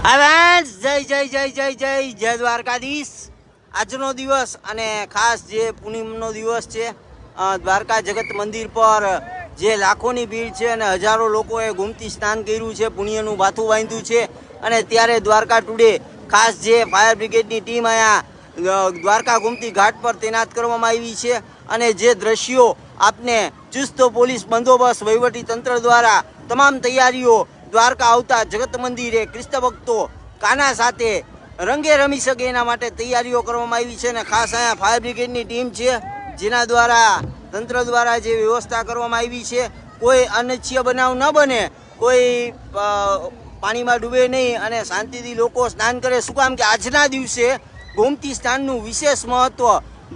હવે જય જય જય જય જય જય દ્વારકાધીશ. આજનો દિવસ અને ખાસ જે પૂનમનો દિવસ છે દ્વારકા જગત મંદિર પર જે લાખોની ભીડ છે અને હજારો લોકોએ ગુમતી સ્નાન કર્યું છે, પુણ્યનું બાથું બાંધ્યું છે અને ત્યારે દ્વારકા ટુડે ખાસ જે ફાયર બ્રિગેડની ટીમ અહીંયા દ્વારકા ગુમતી ઘાટ પર તૈનાત કરવામાં આવી છે અને જે દ્રશ્યો આપને ચુસ્ત પોલીસ બંદોબસ્ત વહીવટી તંત્ર દ્વારા તમામ તૈયારીઓ દ્વારકા આવતા જગત મંદિરે ક્રિસ્ત ભક્તો કાના સાથે રંગે રમી શકે એના માટે તૈયારીઓ કરવામાં આવી છે અને ખાસ અહીંયા ફાયર બ્રિગેડની ટીમ છે, જેના દ્વારા તંત્ર દ્વારા જે વ્યવસ્થા કરવામાં આવી છે, કોઈ અનિચ્છીય બનાવ ન બને, કોઈ પાણીમાં ડૂબે નહીં અને શાંતિથી લોકો સ્નાન કરે. શું કામ કે આજના દિવસે ગોમતી સ્નાનનું વિશેષ મહત્ત્વ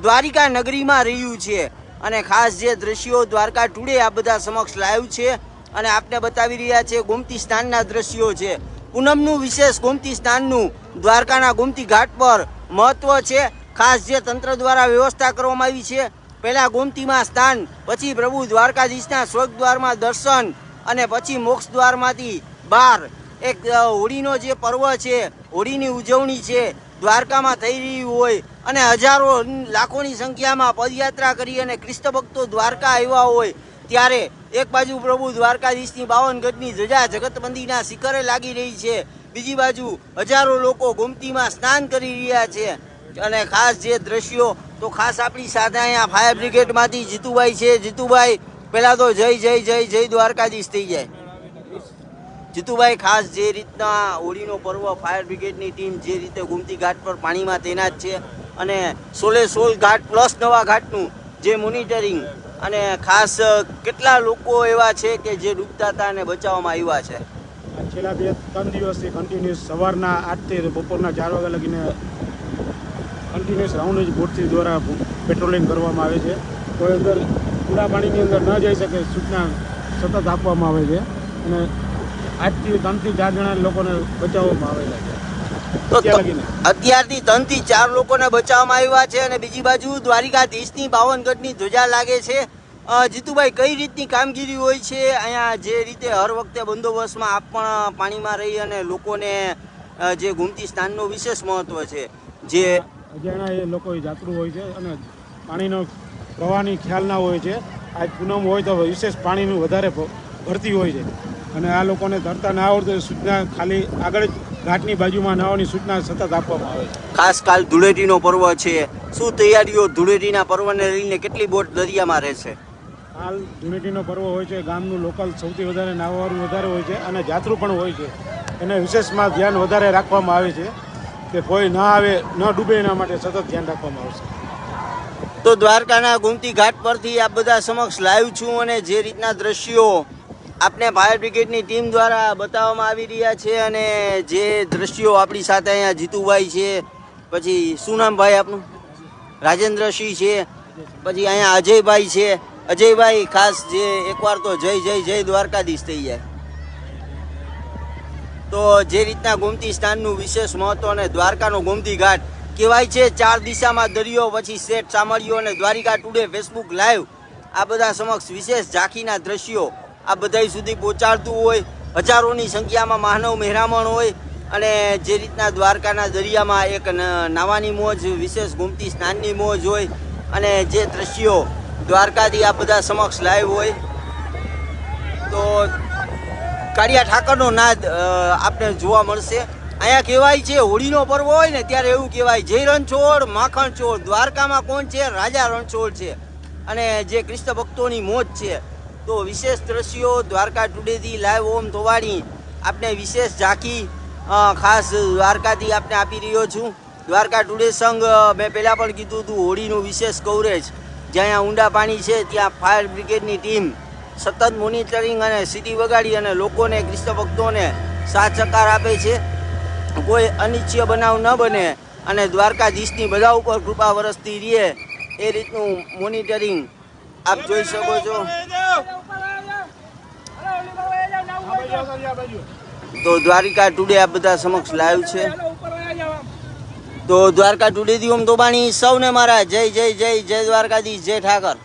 દ્વારિકા નગરીમાં રહ્યું છે અને ખાસ જે દ્રશ્યો દ્વારકા ટુડે આ બધા સમક્ષ લાવ્યું છે. અને આપને બતાવી રહ્યા છે ગોમતી સ્નાનના દ્રશ્યો છે. પૂનમનું વિશેષ ગોમતી સ્નાનનું દ્વારકાના ગોમતી ઘાટ પર મહત્વ છે. ખાસ જે તંત્ર દ્વારા વ્યવસ્થા કરવામાં આવી છે. પહેલાં ગોમતીમાં સ્નાન પછી પ્રભુ દ્વારકાધીશના સ્વર્ગદ્વારમાં દર્શન અને પછી મોક્ષ દ્વારમાંથી બહાર. એક હોળીનો જે પર્વ છે, હોળીની ઉજવણી છે, દ્વારકામાં થઈ રહી હોય અને હજારો લાખોની સંખ્યામાં પદયાત્રા કરી અને ક્રિસ્ત ભક્તો દ્વારકા આવ્યા હોય, ત્યારે એક બાજુ પ્રભુ દ્વારકાધીશની બાવન ગઢની ધજા જગત મંદિરના શિખરે લાગી રહી છે. બીજી બાજુ હજારો લોકો ગોમતીમાં સ્નાન કરી રહ્યા છે. અને ખાસ જે દ્રશ્યો, તો ખાસ આપણી સાથે અહીંયા ફાયર બ્રિગેડમાંથી જીતુભાઈ છે. જીતુભાઈ, પહેલાં તો જય જય જય જય દ્વારકાધીશ થઈ જાય. જીતુભાઈ, ખાસ જે રીતના હોળીનો પર્વ ફાયર બ્રિગેડની ટીમ જે રીતે ગુમતી ઘાટ પર પાણીમાં તૈનાત છે અને સોલે સોલ ઘાટ પ્લસ નવા ઘાટનું જે મોનિટરિંગ અને ખાસ કેટલા લોકો એવા છે કે જે ડૂબતા હતા અને બચાવવામાં આવ્યા છે? છેલ્લા બે, ત્રણ દિવસથી કન્ટિન્યુઅસ સવારના આઠથી બપોરના ચાર વાગ્યા લગીને કન્ટિન્યુઅસ રાઉન્ડ જ બોટથી દ્વારા પેટ્રોલિંગ કરવામાં આવે છે. કોઈ અંદર ખુલ્લા પાણીની અંદર ન જઈ શકે સૂચના સતત આપવામાં આવે છે. અને આજથી ત્રણથી ચાર જણા લોકોને બચાવવામાં આવેલા છે. તો અત્યારથી ત્રણથી ચાર લોકોને બચાવવામાં આવ્યા છે અને બીજી બાજુ દ્વારિકાધીશની બાવનગઢની ધ્વજા લાગે છે. જીતુભાઈ કઈ રીતની કામગીરી હોય છે? અહીંયા જે રીતે હર વખતે બંદોબસ્તમાં આપ પણ પાણીમાં રહી અને લોકોને જે ગુમતી સ્થાનનો વિશેષ મહત્વ છે જે અજાણા એ લોકો જાતરુ હોય છે અને પાણીનો પ્રવાહની ખ્યાલ ના હોય છે. આજ પૂનમ હોય તો વિશેષ પાણીનું વધારે ભરતી હોય છે. અને આ લોકોને તરતા ના આવડતું સૂચના ખાલી આગળ જ ઘાટની બાજુમાં નાહવાની સૂચના સતત આપવામાં આવે છે. ખાસ કાલ ધૂળેટીનો પર્વ છે. શું તૈયારીઓ ધૂળેટીના પર્વને લઈને કેટલી બોટ દરિયામાં રહેશે? હાલ ધૂળેટીનો પર્વ હોય છે ગામનું લોકલ સૌથી વધારે નાહવાવાળું વધારે હોય છે અને જાત્રુ પણ હોય છે. એને વિશેષમાં ધ્યાન વધારે રાખવામાં આવે છે કે કોઈ ન આવે ન ડૂબે એના માટે સતત ધ્યાન રાખવામાં આવશે તો દ્વારકાના ગુમતી ઘાટ પરથી આ બધા સમક્ષ લાઈવ છું અને જે રીતના દ્રશ્યો આપને ફાયર બ્રિગેડની ટીમ દ્વારા બતાવવામાં આવી રહ્યા છે અને જે દ્રશ્યો આપણી સાથે અહીંયા જીતુભાઈ છે, પછી શું નામ ભાઈ આપનું? રાજેન્દ્રસિંહ છે, પછી અહીંયા અજયભાઈ છે. અજયભાઈ, ખાસ જે એકવાર તો જય જય જય દ્વારકાધીશ થઈ જાય. તો જે રીતના ગોમતી સ્થાનનું વિશેષ મહત્વ અને દ્વારકાનો ગોમતી ઘાટ કહેવાય છે, ચાર દિશામાં દરિયો, પછી શેઠ સામળિયો અને દ્વારિકા ટુડે ફેસબુક લાઈવ. આ બધા સમક્ષ વિશેષ ઝાંખીના દ્રશ્યો આ બધાય સુધી પહોંચાડતું હોય, હજારોની સંખ્યામાં માનવ મહેરામણ હોય અને જે રીતના દ્વારકાના દરિયામાં એક નાવાની મોજ, વિશેષ ગુમતી સ્નાનની મોજ હોય અને જે દ્રશ્યો દ્વારકાથી આ બધા સમક્ષ લાઈવ હોય, તો કાળિયા ઠાકરનો નાદ આપણે જોવા મળશે. અહીંયા કહેવાય છે, હોળીનો પર્વ હોય ને ત્યારે એવું કહેવાય, જય રણછોડ, માખણ ચોર દ્વારકામાં કોણ છે? રાજા રણછોડ છે. અને જે કૃષ્ણ ભક્તોની મોજ છે તો વિશેષ દ્રશ્યો દ્વારકા ટુડેથી લાઈવ ઓમ ધોવાડી આપને વિશેષ ઝાંખી ખાસ દ્વારકાથી આપને આપી રહ્યો છું. દ્વારકા ટુડે સંઘ મેં પહેલાં પણ કીધું હતું, હોળીનું વિશેષ કવરેજ જ્યાં ઊંડા પાણી છે, ત્યાં ફાયર બ્રિગેડની ટીમ સતત મોનિટરિંગ અને સીટી વગાડી અને લોકોને કૃષ્ણ ભક્તોને સાથ સહકાર આપે છે. કોઈ અનિચ્છ્ય બનાવ ન બને અને દ્વારકાધીશની બધા ઉપર કૃપા વરસતી રહે એ રીતનું મોનિટરિંગ આપ જોઈ શકો છો. તો દ્વારિકા ટુડે આ બધા સમક્ષ લાઈવ છે. તો દ્વારકા ટુડેથી ઓમ દોબાણી સૌને મારા જય જય જય જય દ્વારકાધીશ, જય ઠાકર.